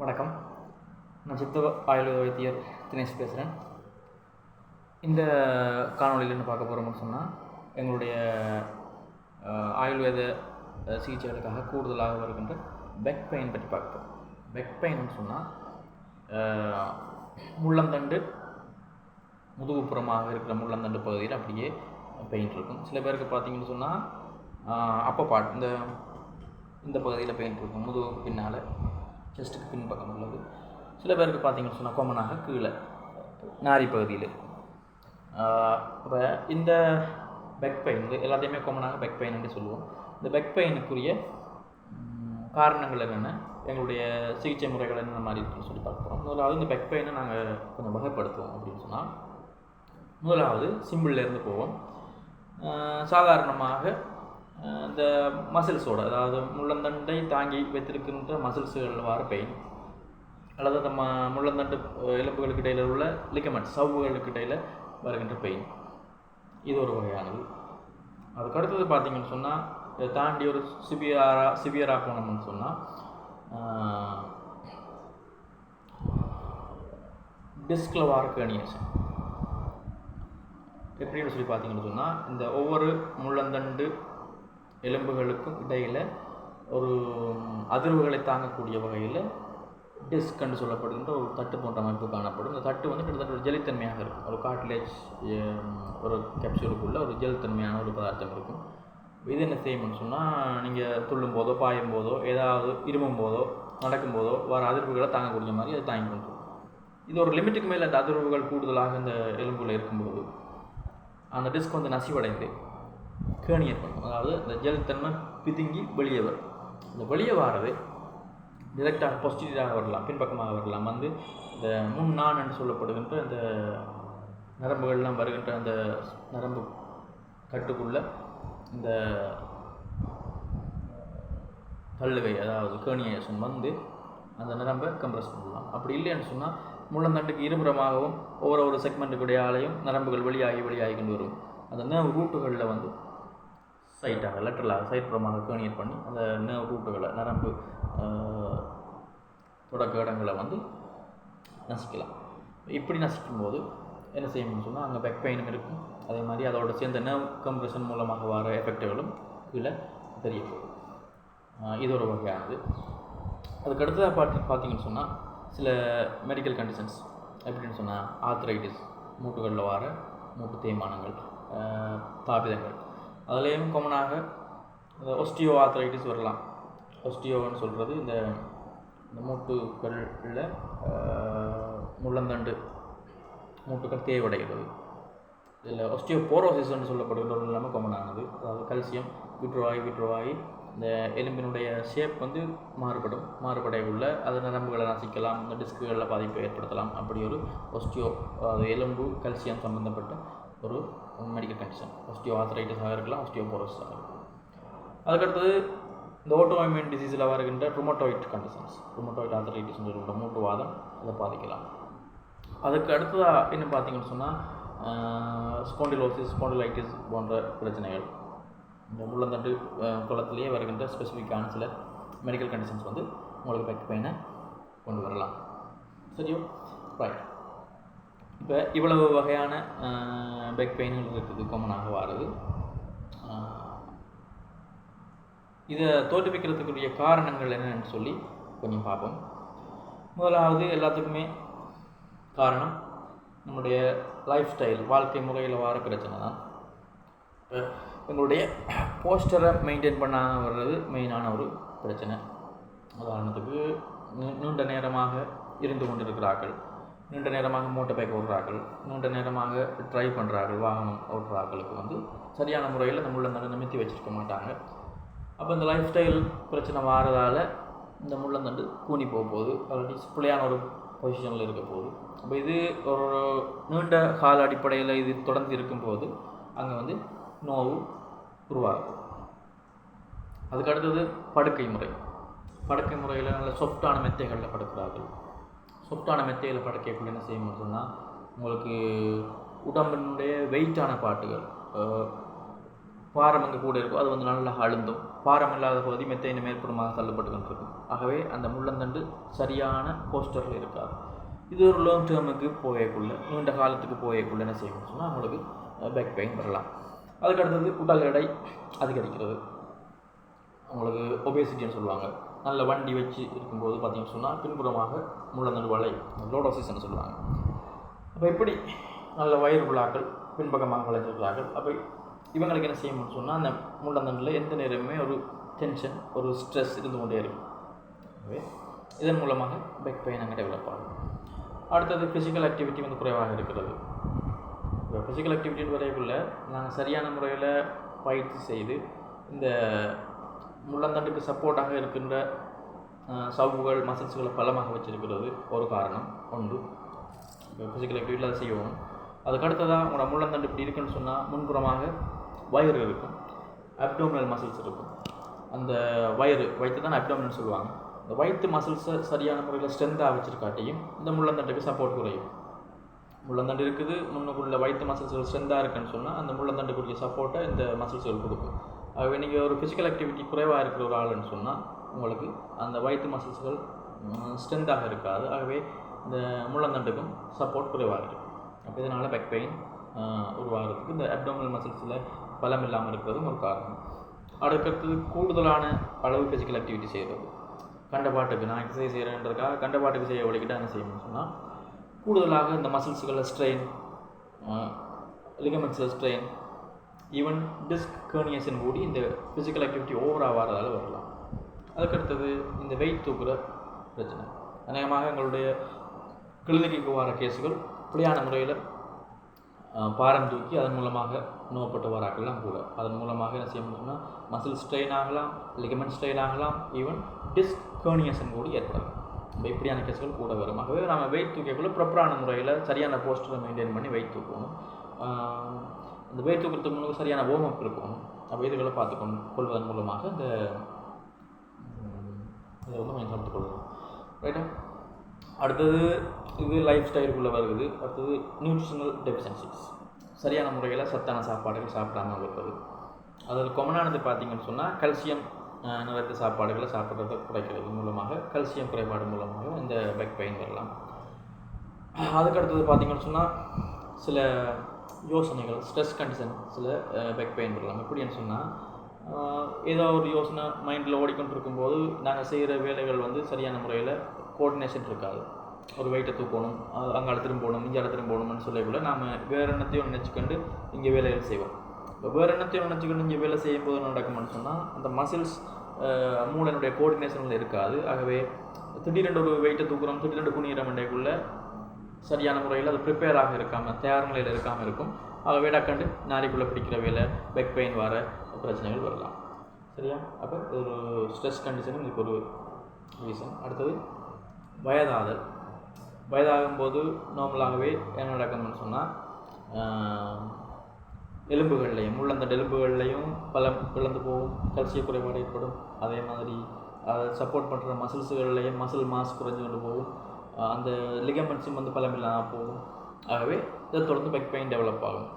வணக்கம். நான் சித்த ஆயுர்வேத வைத்தியர் தினேஷ் பேசுகிறேன் இந்த காணொலியில் என்ன பார்க்க போகிறோம்னு சொன்னால் எங்களுடைய ஆயுர்வேத சிகிச்சைகளுக்காக கூடுதலாக வருகின்ற பெக் பெயின் பற்றி பார்ப்போம் பெக் பெயின்னு சொன்னால் முள்ளந்தண்டு முதுகுப்புறமாக இருக்கிற முள்ளந்தண்டு பகுதியில் அப்படியே பெயின் இருக்கும். சில பேருக்கு பார்த்தீங்கன்னு சொன்னால் அப்போ பாட் இந்த இந்த பகுதியில் பெயிண்ட் இருக்கும். முதுகு பின்னால். செஸ்ட்டுக்கு பின்பக்கம் உள்ளது. சில பேருக்கு பார்த்தீங்கன்னு சொன்னால் கொமனாக கீழே நாரி பகுதியில். இப்போ இந்த பெக் பெயின் இது எல்லாத்தையுமே கொமனாக பெக் பெயின் என்று சொல்லுவோம். இந்த பெக் பெயினுக்குரிய காரணங்கள் என்னென்ன? எங்களுடைய சிகிச்சை முறைகள் என்னென்ன மாதிரி இருக்குன்னு சொல்லி பார்க்க போகிறோம் முதலாவது இந்த பெக் பெயினை நாங்கள் கொஞ்சம் வகைப்படுத்துவோம் அப்படின்னு சொன்னால் முதலாவது சிம்பிள்லேருந்து போவோம். சாதாரணமாக இந்த மசில்ஸோட அதாவது முள்ளந்தண்டை தாங்கி வைத்திருக்கின்ற மசில்ஸுகளில் வர பெயின் அல்லது நம்ம முள்ளந்தண்டு எலும்புகளுக்கு இடையில் உள்ள லிக்கமெண்ட் சவ்வுகளுக்கு இடையில் வருகின்ற பெயின் இது ஒரு வகையானது. அதுக்கு அடுத்தது பார்த்தீங்கன்னு சொன்னால் இதை தாண்டி ஒரு சிவியரா சிவியராக போனோம்னு சொன்னால் டிஸ்கில் வார எப்படின்னு சொல்லி பார்த்தீங்கன்னு சொன்னால் இந்த ஒவ்வொரு முள்ளந்தண்டு எலும்புகளுக்கும் இடையில் ஒரு அதிர்வுகளை தாங்கக்கூடிய வகையில் டிஸ்க்ன்னு சொல்லப்படுகின்ற ஒரு தட்டு போன்ற அமைப்பு காணப்படும். இந்த தட்டு வந்து கிட்டத்தட்ட ஒரு ஜெலித்தன்மையாக இருக்கும். ஒரு காட்லேஜ் ஒரு கேப்சூலுக்குள்ளே ஒரு ஜெலித்தன்மையான ஒரு பதார்த்தம் இருக்கும். இது என்ன செய்யணும்னு சொன்னால் நீங்கள் துள்ளும் போதோ பாயும் போதோ ஏதாவது இருமும் போதோ நடக்கும் போதோ வர அதிர்வுகளை தாங்கக்கூடிய மாதிரி அதை தாங்கி கொண்டு இது ஒரு லிமிட்டுக்கு மேலே அந்த அதிர்வுகள் கூடுதலாக இந்த எலும்புல இருக்கும்போது அந்த டிஸ்க் வந்து நசிவடைந்து கேணியர் அதாவது இந்த ஜலத்தன்மை பிதுங்கி வெளியே வரும் இந்த வெளியே வாரது டிரெக்டாக பாசிட்டிவாக வரலாம் பின்பக்கமாக வரலாம். வந்து இந்த முன் நான் என்று சொல்லப்படுகின்ற இந்த நரம்புகள்லாம் வருகின்ற அந்த நரம்பு கட்டுக்குள்ள இந்த தள்ளுகை அதாவது கேணியேஷன் வந்து அந்த நரம்பை கம்ப்ரஸ் பண்ணலாம். அப்படி இல்லைன்னு சொன்னால் முள்ளந்தண்டுக்கு இருபுறமாகவும் ஒவ்வொரு ஒரு செக்மெண்ட்டுக்குடைய ஆலையும் நரம்புகள் வெளியாகி வெளியாகி கொண்டு வரும். அந்த நேர்வு ரூட்டுகளில் வந்து சைட்டாக லெட்டரலாக சைட்புறமாக கேர்னியேட் பண்ணி அந்த நேர்வு ரூட்டுகளை நரம்பு தொடக்க இடங்களை வந்து நசிக்கலாம். இப்படி நசிக்கும் போது என்ன செய்யணும்னு சொன்னால் அங்கே பெக் பெயினும் இருக்கும். அதே மாதிரி அதோட சேர்ந்த நர்வ் கம்ப்ரெஷன் மூலமாக வர எஃபெக்டுகளும் கீழே தெரிய போகும் இது ஒரு வகையானது. அதுக்கு அடுத்ததாக பார்த்து பார்த்தீங்கன்னு சொன்னால் சில மெடிக்கல் கண்டிஷன்ஸ் எப்படின்னு சொன்னால் ஆர்த்ரைட்டிஸ் மூட்டுகளில் வர மூட்டு தேய்மானங்கள் தாபிதங்கள். அதுலேயும் காமனாக இந்த ஒஸ்டியோ ஆர்த்ரைட்டிஸ் வரலாம். ஒஸ்டியோன்னு சொல்கிறது இந்த மூட்டுக்களில் முள்ளந்தண்டு மூட்டுக்கள் தேவடைகிறது இதில் ஒஸ்டியோபோரோசிஸ்ன்னு சொல்லப்படுகிற ஒரு நிலைமை காமனானது அதாவது கல்சியம் விட்ருவாகி விட்ருவாகி இந்த எலும்பினுடைய ஷேப் வந்து மாறுபடும். மாறுபடைய உள்ள அது நரம்புகளை நசிக்கலாம் இந்த டிஸ்குகளில் பாதிப்பை ஏற்படுத்தலாம். அப்படி ஒரு ஒஸ்டியோ அதாவது எலும்பு கல்சியம் சம்மந்தப்பட்ட ஆஸ்டியோ ஒஸ்டியோ இருக்கலாம் இருக்கலாம் ஒஸ்டியோபோரோசிஸாக இருக்கலாம். அதுக்கடுத்தது இந்த ஓட்டோஇம்யூன் டிசீஸில் வருகின்ற ருமட்டோயிட் கண்டிஷன்ஸ் ருமட்டோயிட் ஒரு மூட்டு வாதம் அதை பாதிக்கலாம். அதுக்கு அடுத்ததாக என்ன பார்த்தீங்கன்னு சொன்னால் ஸ்பாண்டிலோசிஸ் ஸ்பாண்டிலைட்டிஸ் போன்ற பிரச்சனைகள். இந்த முள்ளந்தண்டு குளத்திலேயே வருகின்ற ஸ்பெசிஃபிக்கான சில மெடிக்கல் கண்டிஷன்ஸ் வந்து உங்களுக்கு பேக் பெயினை கொண்டு வரலாம். சரியோ? ரைட் இப்போ இவ்வளவு வகையான பேக் பெயின்கள் இருக்குது காமனாக வருது. இதை தோற்றுவிக்கிறதுக்குரிய காரணங்கள் என்னென்னு சொல்லி கொஞ்சம் பார்ப்போம். முதலாவது எல்லாத்துக்குமே காரணம் நம்முடைய லைஃப் ஸ்டைல் வாழ்க்கை முறையில் வர பிரச்சனை தான். எங்களுடைய போஸ்டரை மெயின்டைன் பண்ண வர்றது மெயினான ஒரு பிரச்சனை. உதாரணத்துக்கு நீண்ட நேரமாக இருந்து கொண்டிருக்கிறார்கள். நீண்ட நேரமாக மூட்டை பைக் ஓடுறார்கள். நீண்ட நேரமாக ட்ரைவ் பண்ணுறார்கள் வாகனம் ஓட்டுறார்களுக்கு வந்து சரியான முறையில் நம்மளை முள்ளந்தண்டை நிமித்தி வச்சிருக்க மாட்டாங்க. அப்போ இந்த லைஃப் ஸ்டைல் பிரச்சனை வாரதால இந்த முள்ளந்தண்டு கூனி போக போகுது. ஆல்ரெடி பிள்ளையான ஒரு பொசிஷனில் இருக்க போகுது. அப்போ இது ஒரு நீண்ட கால அடிப்படையில் இது தொடர்ந்து இருக்கும்போது அங்கே வந்து நோவு உருவாகும். அதுக்கு அடுத்தது படுக்கை முறை. படுக்கை முறையில் நல்ல சொஃப்டான மெத்தைகளில் படுக்கிறார்கள். சொஃப்டான மெத்தையில் படுக்கைக்குள்ள என்ன செய்யணும்னு சொன்னால் உங்களுக்கு உடம்பினுடைய வெயிட்டான பாட்டுகள் பாரம் அங்கே கூட இருக்கும் அது வந்து நல்லா அழுந்தும். பாரம் இல்லாத பகுதி மெத்தையின் மேற்புறமாக தள்ளப்பட்டு கொண்டிருக்கும் ஆகவே அந்த முள்ளந்தண்டு சரியான போஸ்டரில் இருக்காது. இது ஒரு லாங் டேர்முக்கு போயக்குள்ள நீண்ட காலத்துக்கு போயக்குள்ள என்ன செய்யணும்னு சொன்னால் உங்களுக்கு பேக் பெயின் வரலாம். அதுக்கு அடுத்தது உடல் எடை அதிகரிக்கிறது. உங்களுக்கு ஒபேசிட்டின்னு சொல்லுவாங்க. நல்ல வண்டி வச்சு இருக்கும்போது பார்த்தீங்கன்னு சொன்னால் பின்புறமாக முள்ளந்தண்டு வளை சீசன் சொல்லுவாங்க. அப்போ எப்படி நல்ல வயிறு விழாக்கள் பின்பக்கமாக விளைஞ்சிருக்கிறார்கள்? அப்போ இவங்களுக்கு என்ன செய்யணும்னு சொன்னால் அந்த முள்ளந்தண்டில் எந்த நேரமுமே ஒரு டென்ஷன் ஒரு ஸ்ட்ரெஸ் இருந்து கொண்டே இருக்கும். ஆகவே இதன் மூலமாக பேக் பெயின் அங்கே டெவலப் ஆகும். அடுத்தது ஃபிசிக்கல் ஆக்டிவிட்டி வந்து குறைவாக இருக்கிறது. இப்போ ஃபிசிக்கல் ஆக்டிவிட்டின்னு வரைக்குள்ள நாங்கள் சரியான முறையில் பயிற்சி செய்து இந்த முள்ளந்தண்டுக்கு சப்போர்ட்டாக இருக்கின்ற அஹ், சவ்வுகள் மசில்ஸ்களை பலமாக வச்சிருக்கிறது. ஒரு காரணம். ஒன்று. இப்போ ஃபிசிக்கல் ஆக்டிவிட்டியில் அதை செய்யணும் அதுக்கு அடுத்ததாக உங்களோட முள்ளந்தண்டு இப்படி இருக்குன்னு சொன்னால் முன்புறமாக வயிறு இருக்கும். அப்டோமினல் மசில்ஸ் இருக்கும். அந்த வயிறு வயிற்று தான் அப்டோமினல் சொல்லுவாங்க. இந்த வயிற்று மசில்ஸை சரியான முறையில் ஸ்ட்ரென்த்தாக வச்சிருக்காட்டியும் இந்த முள்ளந்தண்டுக்கு சப்போர்ட் குறையும். முள்ளந்தண்டு இருக்குது முன்னுக்குள்ள வயிற்று மசில்ஸ்கள் ஸ்ட்ரென்த்தாக இருக்குன்னு சொன்னால் அந்த முள்ளந்தண்டுக்குரிய சப்போர்ட்டை இந்த மசில்ஸ்கள் கொடுக்கும். ஆகவே நீங்கள் ஒரு ஃபிசிக்கல் ஆக்டிவிட்டி குறைவாக இருக்கிற ஒரு ஆளுன்னு சொன்னால் உங்களுக்கு அந்த வயிற்று மசில்ஸ்கள் ஸ்ட்ரென்த்தாக இருக்காது. ஆகவே இந்த முள்ளந்தண்டுக்கும் சப்போர்ட் குறைவாக இருக்கும். அப்போ இதனால் பேக் பெயின் உருவாகிறதுக்கு இந்த அப்டோமினல் மசில்ஸில் பலம் இல்லாமல் இருக்கிறதும் ஒரு காரணம். அடுத்தது கூடுதலான அளவு ஃபிசிக்கல் ஆக்டிவிட்டி செய்கிறது கண்டபாட்டுக்கு நான் எக்ஸசைஸ் செய்கிறேன்றதுக்காக கண்டபாட்டுக்கு செய்ய வழிக்கிட்ட என்ன செய்யணும்னு சொன்னால் கூடுதலாக இந்த மசில்ஸுகளில் ஸ்ட்ரெயின் லிகமெண்ட்ஸில் ஸ்ட்ரெயின் ஈவன் டிஸ்க் கேர்னியேஷன் கூடி இந்த ஃபிசிக்கல் ஆக்டிவிட்டி ஓவராக ஆகாததால் வரலாம். அதுக்கடுத்தது இந்த வெயிட் தூக்குற பிரச்சனை. அநேகமாக எங்களுடைய கிளினிக்கு வர கேஸுகள் பிள்ளையான முறையில் பாரம் தூக்கி அதன் மூலமாக நோப்பட்டு வராக்கெல்லாம் கூட. அதன் மூலமாக என்ன செய்ய முடியும்னா மசில் ஸ்ட்ரெயின் ஆகலாம் லிகமெண்ட் ஸ்ட்ரெயின் ஆகலாம் ஈவன் டிஸ்க் கேர்னியேஷன் கூட ஏற்படலாம். இப்போ இப்படியான கேஸ்கள் கூட வரும். ஆகவே நம்ம வெயிட் தூக்கக்குள்ளே ப்ராப்பரான முறையில் சரியான போஸ்டரை மெயின்டைன் பண்ணி வெயிட் தூக்கணும். இந்த வெயிட் தூக்கிறதுக்கு முன்னாடி சரியான warm அப் இருக்கும். அப்போ இதுகளை பார்த்துக்கணும் கொள்வதன் மூலமாக இந்த இதை வந்து கொஞ்சம் தடுத்துக் கொள்ளலாம். ரைட்டா அடுத்தது இது லைஃப் ஸ்டைலுக்குள்ளே வருது. அடுத்தது நியூட்ரிஷனல் டெஃபிஷியன்சிஸ் சரியான முறையில் சத்தான சாப்பாடுகள் சாப்பிடாம இருக்கிறது அதில் கொமனானது பார்த்தீங்கன்னு சொன்னால் கல்சியம் நிறைந்த சாப்பாடுகளை சாப்பிட்றத குறைக்கிறது மூலமாக கல்சியம் குறைபாடு மூலமாக இந்த பேக் பெயின் வரலாம். அதுக்கடுத்தது பார்த்தீங்கன்னு சொன்னால் சில யோசனைகள் ஸ்ட்ரெஸ் கண்டிஷன்ஸில் பைக் பேக் பெயின் வரலாம். எப்படின்னு சொன்னால் ஏதோ ஒரு யோசனை மைண்டில் ஓடிக்கொண்டு இருக்கும்போது நாங்கள் செய்கிற வேலைகள் வந்து சரியான முறையில் கோஆர்டினேஷன் இருக்காது. ஒரு வெயிட்டை தூக்கணும் அ- போகணும் இங்கே இங்கால போகணும்னு சொல்லக்குள்ள நாம் வேறு என்னத்தையும் நினச்சிக்கொண்டு இங்கே வேலைகள் செய்வோம். இப்போ வேறு என்னத்தையும் நினச்சிக்கொண்டு இங்கே வேலை செய்யும்போது என்ன நடக்கும்னு சொன்னால் அந்த மசில்ஸ் மூளையினுடைய கோஆர்டினேஷனில் இருக்காது. ஆகவே திடீரென்று ஒரு வெயிட்டை தூக்குறோம் திடீரென்று குனிகிற மண்டைக்குள்ளே சரியான முறையில் அது ப்ரிப்பேராக இருக்காமல் தயார் நிலையில் இருக்காமல் இருக்கும். ஆகவே டக்கண்டு நாளைக்குள்ளே பிடிக்கிற வேலை பெக் பெயின் வர பிரச்சனைகள் வரலாம். சரியா? அப்போ ஒரு ஸ்ட்ரெஸ் கண்டிஷனும் இதுக்கு ஒரு ரீசன் அடுத்தது வயதாதல். வயதாகும்போது நார்மலாகவே என்ன நடக்கணும்னு சொன்னால் எலும்புகள்லையும் அந்த எலும்புகள்லையும் பலம் பிளந்து போகும் கல்சிய குறைபாடு ஏற்படும். அதே மாதிரி அதை சப்போர்ட் பண்ணுற மசில்ஸுகள்லையும் மசில் மாஸ் குறைஞ்சு கொண்டு போகும். அந்த லிகமெண்ட்ஸும் வந்து பலம் இல்லாமல் போகும். ஆகவே இதை தொடர்ந்து பேக் பெயின் டெவலப் ஆகும்.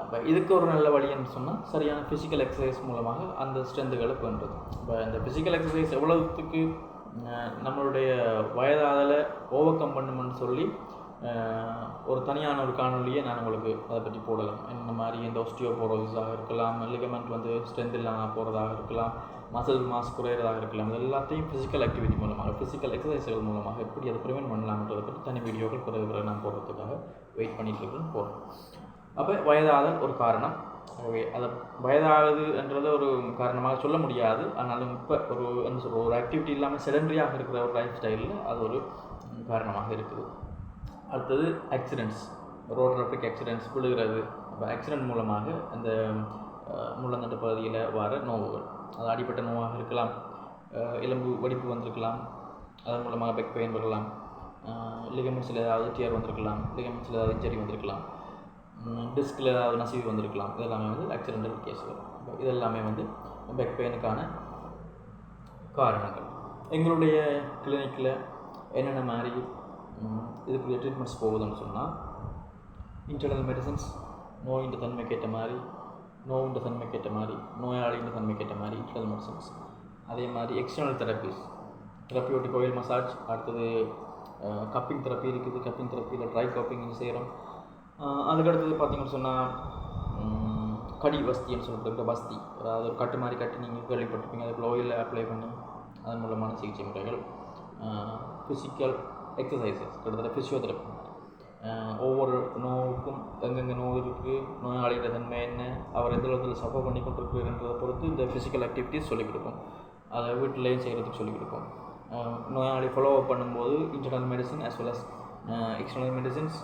அப்போ இதுக்கு ஒரு நல்ல வழின்னு சொன்னால் சரியான ஃபிசிக்கல் எக்ஸசைஸ் மூலமாக அந்த ஸ்ட்ரென்த்துகளை பண்ணுறது இப்போ இந்த ஃபிசிக்கல் எக்ஸசைஸ் எவ்வளவுக்கு நம்மளுடைய வயதாதலை ஓவர் கம் பண்ணுமென்னு சொல்லி ஒரு தனியான ஒரு காணொலியை நான் உங்களுக்கு அதை பற்றி போடலாம். இந்த மாதிரி இந்த ஒஸ்டியோபோரோசிஸாக இருக்கலாம் லிகமெண்ட் வந்து ஸ்ட்ரென்த் இல்லாமல் போகிறதாக இருக்கலாம் மசில் மாஸ் குறையிறதாக இருக்கலாம். இது எல்லாத்தையும் ஃபிசிக்கல் ஆக்டிவிட்டி மூலமாக ஃபிசிக்கல் எக்ஸசைஸ்கள் மூலமாக எப்படி அதை ப்ரிவெண்ட் பண்ணலாம்ன்றது பற்றி தனி வீடியோக்கள் பிறகு பிறகு நான் போடுறதுக்காக வெயிட் பண்ணிட்டு இருக்கேன் போகிறோம் அப்போ வயதாதல் ஒரு காரணம். ஆகவே அதை வயதாகுதுன்றது ஒரு காரணமாக சொல்ல முடியாது. ஆனாலும் இப்போ ஒரு என்ன சொல்கிற ஒரு ஆக்டிவிட்டி இல்லாமல் செடன்ட்ரியாக இருக்கிற ஒரு லைஃப் ஸ்டைலில் அது ஒரு காரணமாக இருக்குது. அடுத்தது ஆக்சிடென்ட்ஸ் ரோட் டிராஃபிக் ஆக்சிடென்ட்ஸ் விழுகிறது. அப்போ ஆக்சிடென்ட் மூலமாக அந்த முள்ளந்தண்டு பகுதியில் வர நோவுகள். அது அடிப்பட்ட நோவாக இருக்கலாம். எலும்பு வடிப்பு வந்திருக்கலாம். அதன் மூலமாக பெக் பெயின் வரலாம். லிகமெண்ட்ஸில் ஏதாவது டிஆர் வந்திருக்கலாம். லிகமெண்ட்ஸில் ஏதாவது இன்ஜரி வந்திருக்கலாம். டிஸ்கில் ஏதாவது நசிவு வந்திருக்கலாம். இதெல்லாமே வந்து ஆக்சிடென்டல் கேஸ் வரும் இதெல்லாமே வந்து பெக் பெயினுக்கான காரணங்கள். எங்களுடைய கிளினிக்கில் என்னென்ன மாதிரி இதுக்குரிய ட்ரீட்மெண்ட்ஸ் போகுதுன்னு சொன்னால் இன்டர்னல் மெடிசன்ஸ் நோயின் தன்மைக்கு ஏற்ற மாதிரி நோவுன்ற தன்மைக்கேற்ற மாதிரி நோயாளின்ற தன்மைக்கேற்ற மாதிரி இன்டர்னல் மெடிசன்ஸ் அதே மாதிரி எக்ஸ்டர்னல் தெரப்பிஸ் தெரப்பியோட்டிக் கோயில் மசாஜ் அடுத்தது கப்பிங் தெரப்பி இருக்குது. கப்பிங் தெரப்பியில் ட்ரை கப்பிங் செய்கிறோம் அதுக்கடுத்தது பார்த்திங்கன்னு சொன்னால் கடி வஸ்தின்னு சொல்லப்படுகிற வஸ்தி. அதாவது ஒரு கட்டு மாதிரி கட்டி நீங்கள் கேள்விப்பட்டிருப்பீங்க அதுக்கு ஓயில் அப்ளை பண்ணி அதன் மூலமான சிகிச்சை முறைகள். ஃபிசிக்கல் எக்ஸசைசஸ் கிட்டத்தட்ட ஃபிசியோதெரப்பி ஒவ்வொரு நோவுக்கும் எங்கெங்கே நோய் இருக்குது நோயாளியோட தன்மை என்ன? அவர் எந்த விதத்தில் சஃபர் பண்ணி கொண்டிருக்கிறன்றதை பொறுத்து இந்த ஃபிசிக்கல் ஆக்டிவிட்டிஸ் சொல்லிக் கொடுப்போம். அதை வீட்டிலையும் செய்கிறதுக்கு சொல்லிக் கொடுப்போம். நோயாளி ஃபாலோ அப் பண்ணும்போது internal medicine as well as external medicines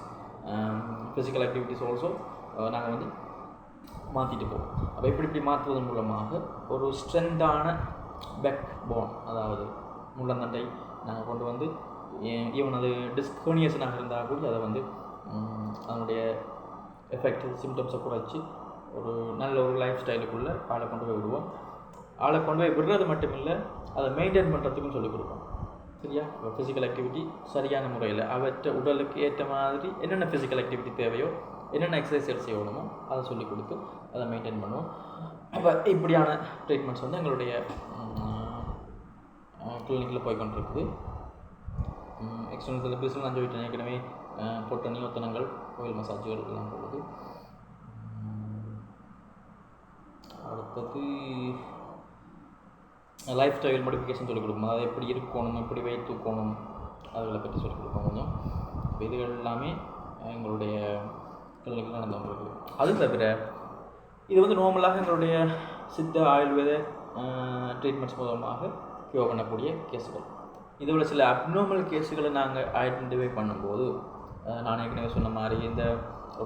physical activities also நாங்கள் வந்து மாற்றிட்டு போவோம். அப்போ இப்படி இப்படி மாற்றுவதன் மூலமாக ஒரு ஸ்ட்ரென்த்தான பேக் போன் அதாவது முள்ளந்தண்டை நாங்கள் கொண்டு வந்து ஈவன் அது டிஸ்கோனியேஷனாக இருந்தால் கூட அதை வந்து அதனுடைய எஃபெக்ட் சிம்டம்ஸை குறைச்சி ஒரு நல்ல ஒரு லைஃப் ஸ்டைலுக்குள்ளே ஆளை கொண்டு போய் விடுவோம். ஆளை கொண்டு போய் விடுறது மட்டும் இல்லை அதை மெயின்டைன் பண்ணுறதுக்கும் சொல்லிக் கொடுப்போம். சரியா? ஃபிசிக்கல் ஆக்டிவிட்டி சரியான முறையில் அவற்ற உடலுக்கு ஏற்ற மாதிரி என்னென்ன ஃபிசிக்கல் ஆக்டிவிட்டி தேவையோ என்னென்ன எக்ஸசைஸ் செய்யணுமோ அதை சொல்லிக் கொடுத்து அதை மெயின்டைன் பண்ணுவோம். அப்போ இப்படியான ட்ரீட்மெண்ட்ஸ் வந்து எங்களுடைய கிளினிக்கில் போய் கொண்டிருக்குது. எக்ஸ்டர்னல் தெரப்பிஸில் நான் சொல்லிட்டேன். ஏற்கனவே பொட்டணி ஒத்தனங்கள் கோயில் மசாஜ்கள் எல்லாம் போகுது அடுத்தது லைஃப் ஸ்டைல் மாடிஃபிகேஷன் சொல்லிக் கொடுப்போம் அதாவது எப்படி இருக்கணும் எப்படி வெயிட் தூக்கணும் அதுகளை பற்றி சொல்லிக் கொடுப்போம் கொஞ்சம். இப்போ இதுகள் எல்லாமே எங்களுடைய கிளினிக்கில் நடந்து கொண்டிருக்கு அது தவிர இது வந்து நார்மலாக எங்களுடைய சித்த ஆயுர்வேத ட்ரீட்மெண்ட்ஸ் மூலமாக க்யூர் பண்ணக்கூடிய கேஸுகள் இதோட சில அப்நார்மல் கேஸுகளை நாங்கள் ஐடென்டிஃபை பண்ணும்போது நான் ஏற்கனவே சொன்ன மாதிரி இந்த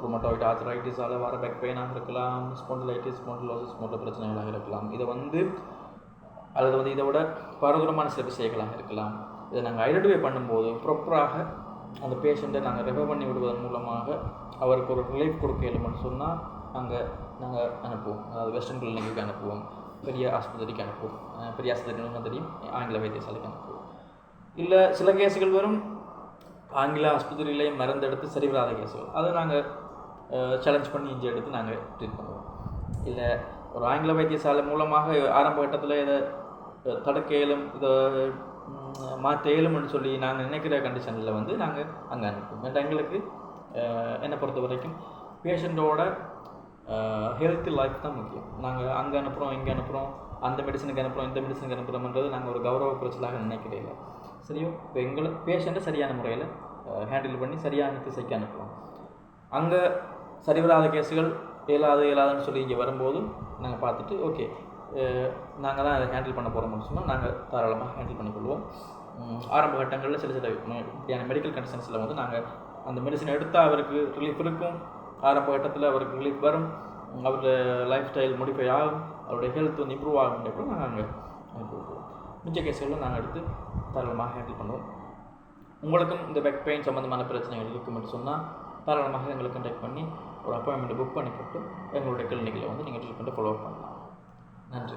ரொமோட்டோயிட் ஆர்த்தரைட்டிஸால் வர பேக் பெயினாக இருக்கலாம் ஸ்பாண்டிலைட்டிஸ் ஸ்பாண்டிலோசிஸ் போன்ற பிரச்சனைகளாக இருக்கலாம். இதை வந்து அல்லது வந்து இதை விட பரதூரமான சில விஷயங்களாக இருக்கலாம். இதை நாங்கள் ஐடென்டிஃபை பண்ணும்போது ப்ராப்பராக அந்த பேஷண்ட்டை நாங்கள் ரெஃபர் பண்ணி விடுவதன் மூலமாக அவருக்கு ஒரு ரிலீஃப் கொடுக்க இயலும்னு சொன்னால் அங்கே நாங்கள் அனுப்புவோம். அதாவது வெஸ்டர்ன் கிளினிக்கு அனுப்புவோம். பெரிய ஆஸ்பத்திரிக்கு அனுப்புவோம். பெரிய ஆஸ்பத்திரி தெரியும். ஆங்கில வைத்தியசாலைக்கு அனுப்புவோம். இல்லை சில கேஸுகள் வரும் ஆங்கில ஆஸ்பத்திரியிலேயே மருந்தெடுத்து சரி வராத கேஸுகள். அதை நாங்கள் சேலஞ்ச் பண்ணி இஞ்சி எடுத்து நாங்கள் ட்ரீட் பண்ணுவோம். இல்லை ஒரு ஆங்கில வைத்தியசாலை மூலமாக ஆரம்ப கட்டத்தில் இதை தடுக்கையிலும் இதை மாற்ற இயலும்னு சொல்லி நாங்கள் நினைக்கிற கண்டிஷனில் வந்து நாங்கள் அங்கே அனுப்புவோம். ஏன்னா எங்களுக்கு என்னை பொறுத்த வரைக்கும் பேஷண்ட்டோட ஹெல்த்தி லைஃப் தான் முக்கியம். நாங்கள் அங்கே அனுப்புகிறோம் இங்கே அனுப்புகிறோம் அந்த மெடிசனுக்கு அனுப்புகிறோம் இந்த மெடிசனுக்கு அனுப்புகிறோம்ன்றது நாங்கள் ஒரு கௌரவ குறைச்சலாக நினைக்கிறீங்க சரியோ? இப்போ எங்களை பேஷண்ட்டை சரியான முறையில் ஹேண்டில் பண்ணி சரியான திசைக்கு அனுப்புவோம் அங்கே சரிவராத கேஸுகள் இயலாது இயலாதுன்னு சொல்லி இங்கே வரும்போது நாங்கள் பார்த்துட்டு ஓகே நாங்கள் தான் அதை ஹேண்டில் பண்ண போகிறோம்னு சொன்னால் நாங்கள் தாராளமாக ஹேண்டில் பண்ணிக்கொள்வோம். ஆரம்ப கட்டங்களில் சில சில இப்படியான மெடிக்கல் கண்டிஷன்ஸில் வந்து நாங்கள் அந்த மெடிசன் எடுத்தால் அவருக்கு ரிலீஃப் இருக்கும். ஆரம்ப கட்டத்தில் அவருக்கு ரிலீஃப் வரும். அவரோட லைஃப் ஸ்டைல் மோடிஃபை ஆகும். அவருடைய ஹெல்த் வந்து இம்ப்ரூவ் ஆகும் கூட நாங்கள் அங்கே அனுப்பி விட்டுருவோம் மிச்ச நாங்கள் எடுத்து தாராளமாக ஹேண்டில் பண்ணுவோம். உங்களுக்கும் இந்த பேக் பெயின் சம்மந்தமான பிரச்சனைகள் இருக்கும் என்று சொன்னால் தாராளமாக எங்களை கண்டெக்ட் பண்ணி ஒரு அப்பாயின்மெண்ட் புக் பண்ணி போட்டு எங்களுடைய கிளினிக்கில் வந்து நீங்கள் ட்ரீட்மெண்ட்டை ஃபாலோ பண்ணலாம். நன்றி.